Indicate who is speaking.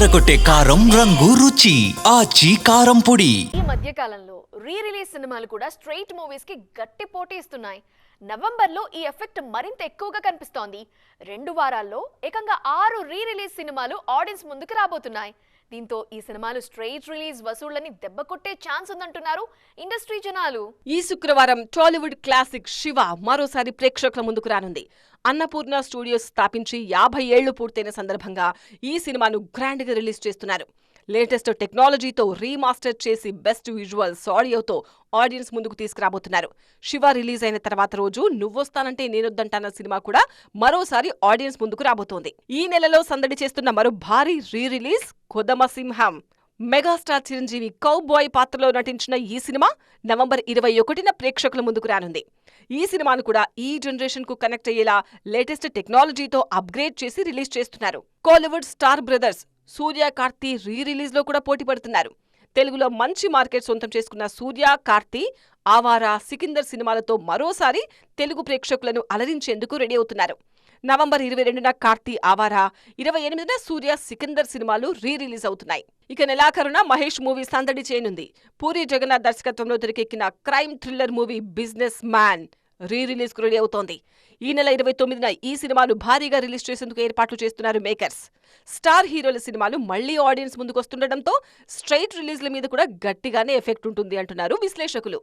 Speaker 1: ఎర్రగొట్టే కారం రంగు రుచి ఆచి కారం పొడి.
Speaker 2: ఈ మధ్య కాలంలో రీ రిలీజ్ సినిమాలు కూడా స్ట్రైట్ మూవీస్కి గట్టి పోటీ ఇస్తున్నాయి. నవంబర్లో ఈ ఎఫెక్ట్ మరింత ఎక్కువగా కనిపిస్తోంది. రెండు వారాల్లో ఏకంగా ఆరు రీ రిలీజ్ సినిమాలు ఆడియన్స్ ముందుకు రాబోతున్నాయి. దీంతో ఈ సినిమాలు స్ట్రైట్ రిలీజ్ వసూళ్ళని దెబ్బకొట్టే ఛాన్స్ ఉందంటున్నారు ఇండస్ట్రీ జనాలు.
Speaker 3: ఈ శుక్రవారం టాలీవుడ్ క్లాసిక్ శివ మరోసారి ప్రేక్షకుల ముందుకు రానుంది. అన్నపూర్ణ స్టూడియోస్ స్థాపించి యాభై ఏళ్ళు పూర్తయిన సందర్భంగా ఈ సినిమాను గ్రాండ్గా రిలీజ్ చేస్తున్నారు. లేటెస్ట్ టెక్నాలజీతో రీమాస్టర్ చేసి బెస్ట్ విజువల్స్ ఆడియోతో ఆడియన్స్ ముందుకు తీసుకురాబోతున్నారు. శివ రిలీజ్ అయిన తర్వాత రోజు నువ్వొస్తానంటే నేనొద్దంటాన సినిమా కూడా మరోసారి ఆడియన్స్ ముందుకు రాబోతోంది. ఈ నెలలో సందడి చేస్తున్న మరో భారీ re release Kodamasimham megastar Chiranjeevi cowboy పాత్రలో నటించిన ఈ సినిమా నవంబర్ ఇరవై ఒకటిన ప్రేక్షకుల ముందుకు రానుంది. ఈ సినిమాను కూడా ఈ జనరేషన్కు కనెక్ట్ అయ్యేలా లేటెస్ట్ టెక్నాలజీతో అప్గ్రేడ్ చేసి రిలీజ్ చేస్తున్నారు. Kollywood star brothers Suriya Karthi re రిలీజ్లో కూడా పోటీ పడుతున్నారు. తెలుగులో మంచి మార్కెట్ సొంతం చేసుకున్న సూర్య కార్తీ ఆవారా సికిందర్ సినిమాలతో మరోసారి తెలుగు ప్రేక్షకులను అలరించేందుకు రెడీ అవుతున్నారు. నవంబర్ ఇరవై రెండున కార్తీ ఆవారా ఇరవై ఎనిమిదిన సూర్య సికిందర్ సినిమాలు రీ రిలీజ్ అవుతున్నాయి. ఇక నెలాఖరున మహేష్ మూవీ సందడి చేయనుంది. పూరి జగన్నాథ్ దర్శకత్వంలో తెరకెక్కిన crime thriller movie businessman re రిలీజ్కు ready అవుతోంది. ఈ నెల ఇరవై తొమ్మిదిన ఈ సినిమాను భారీగా రిలీజ్ చేసేందుకు ఏర్పాట్లు చేస్తున్నారు మేకర్స్. స్టార్ హీరోల సినిమాలు మళ్ళీ ఆడియన్స్ ముందుకు వస్తుండటంతో స్ట్రైట్ రిలీజ్ల మీద కూడా గట్టిగానే ఎఫెక్ట్ ఉంటుంది అంటున్నారు విశ్లేషకులు.